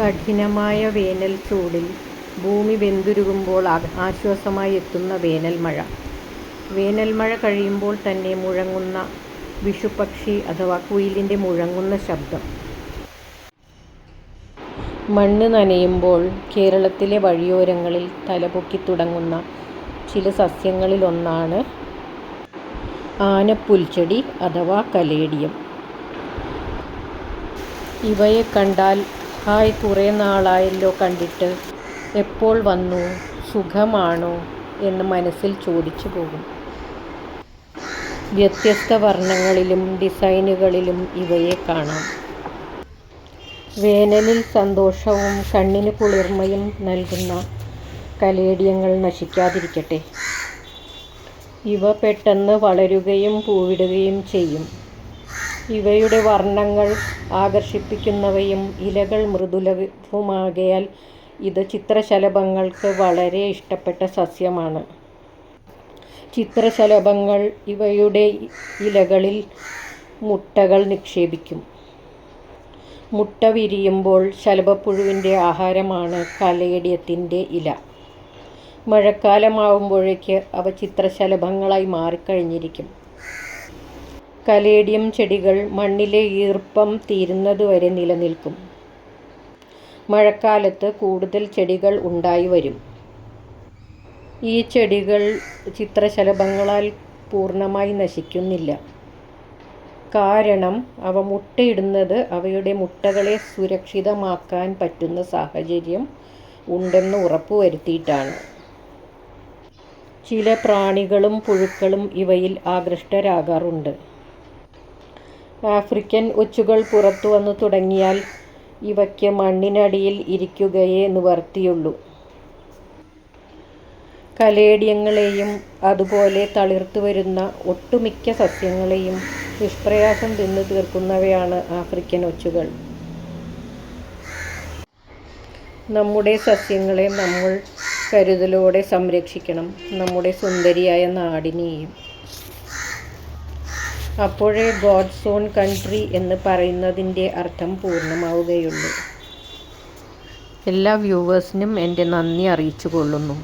കഠിനമായ വേനൽ ചൂടിൽ ഭൂമി വെന്തുരുകുമ്പോൾ ആശ്വാസമായി എത്തുന്ന വേനൽ മഴ. വേനൽ മഴ കഴിയുമ്പോൾ തന്നെ മുഴങ്ങുന്ന വിഷുപക്ഷി അഥവാ കുയിലിന്റെ മുഴങ്ങുന്ന ശബ്ദം. മണ്ണ് നനയുമ്പോൾ കേരളത്തിലെ വഴിയോരങ്ങളിൽ തലപൊക്കിത്തുടങ്ങുന്ന ചില സസ്യങ്ങളിലൊന്നാണ് ആനപ്പുൽച്ചെടി അഥവാ കലേഡിയം. ഇവയെ കണ്ടാൽ ഹായ് കുറേ നാളായല്ലോ കണ്ടിട്ട്, എപ്പോൾ വന്നു, സുഖമാണോ എന്ന് മനസ്സിൽ ചോദിച്ചു പോകും വ്യത്യസ്ത വർണങ്ങളിലും ഡിസൈനുകളിലും ഇവയെ കാണാം. വേനലിൽ സന്തോഷവും കണ്ണിന് കുളിർമയും നൽകുന്ന കലേഡിയങ്ങൾ നശിക്കാതിരിക്കട്ടെ. ഇവ പെട്ടെന്ന് വളരുകയും പൂവിടുകയും ചെയ്യും. ഇവയുടെ വർണങ്ങൾ ആകർഷിപ്പിക്കുന്നവയും ഇലകൾ മൃദുലവുമാകയാൽ ഇത് ചിത്രശലഭങ്ങൾക്ക് വളരെ ഇഷ്ടപ്പെട്ട സസ്യമാണ്. ചിത്രശലഭങ്ങൾ ഇവയുടെ ഇലകളിൽ മുട്ടകൾ നിക്ഷേപിക്കും. മുട്ട വിരിയുമ്പോൾ ശലഭപ്പുഴുവിന്റെ ആഹാരമാണ് കലേഡിയത്തിന്റെ ഇല. മഴക്കാലമാവുമ്പോഴേക്ക് അവ ചിത്രശലഭങ്ങളായി മാറിക്കഴിഞ്ഞിരിക്കും. കലേഡിയം ചെടികൾ മണ്ണിലെ ഈർപ്പം തീരുന്നതുവരെ നിലനിൽക്കും. മഴക്കാലത്ത് കൂടുതൽ ചെടികൾ ഉണ്ടായി വരും ഈ ചെടികൾ ചിത്രശലഭങ്ങളാൽ പൂർണമായി നശിക്കുന്നില്ല. കാരണം അവ മുട്ടയിടുന്നത് അവയുടെ മുട്ടകളെ സുരക്ഷിതമാക്കാൻ പറ്റുന്ന സാഹചര്യം ഉണ്ടെന്ന് ഉറപ്പുവരുത്തിയിട്ടാണ്. ചില പ്രാണികളും പുഴുക്കളും ഇവയിൽ ആകൃഷ്ടരാകാറുണ്ട്. ആഫ്രിക്കൻ ഒച്ചുകൾ പുറത്തുവന്നു തുടങ്ങിയാൽ ഇവയ്ക്ക് മണ്ണിനടിയിൽ ഇരിക്കുകയേ നിവർത്തിയുള്ളൂ കലേഡിയങ്ങളെയും അതുപോലെ തളിർത്തു വരുന്ന ഒട്ടുമിക്ക സസ്യങ്ങളെയും നിഷ്പ്രയാസം തിന്നു തീർക്കുന്നവയാണ് ആഫ്രിക്കൻ ഒച്ചുകൾ. നമ്മുടെ സസ്യങ്ങളെ നമ്മൾ കരുതലോടെ സംരക്ഷിക്കണം. നമ്മുടെ സുന്ദരിയായ നാടിനെയും. അപ്പോഴേ ഗോഡ്സ് സോൺ കൺട്രി എന്ന് പറയുന്നതിന്റെ അർത്ഥം പൂർണമാവുകയുള്ളൂ. എല്ലാ വ്യൂവേഴ്സിനും എന്റെ നന്ദി അറിയിച്ചുകൊള്ളുന്നു.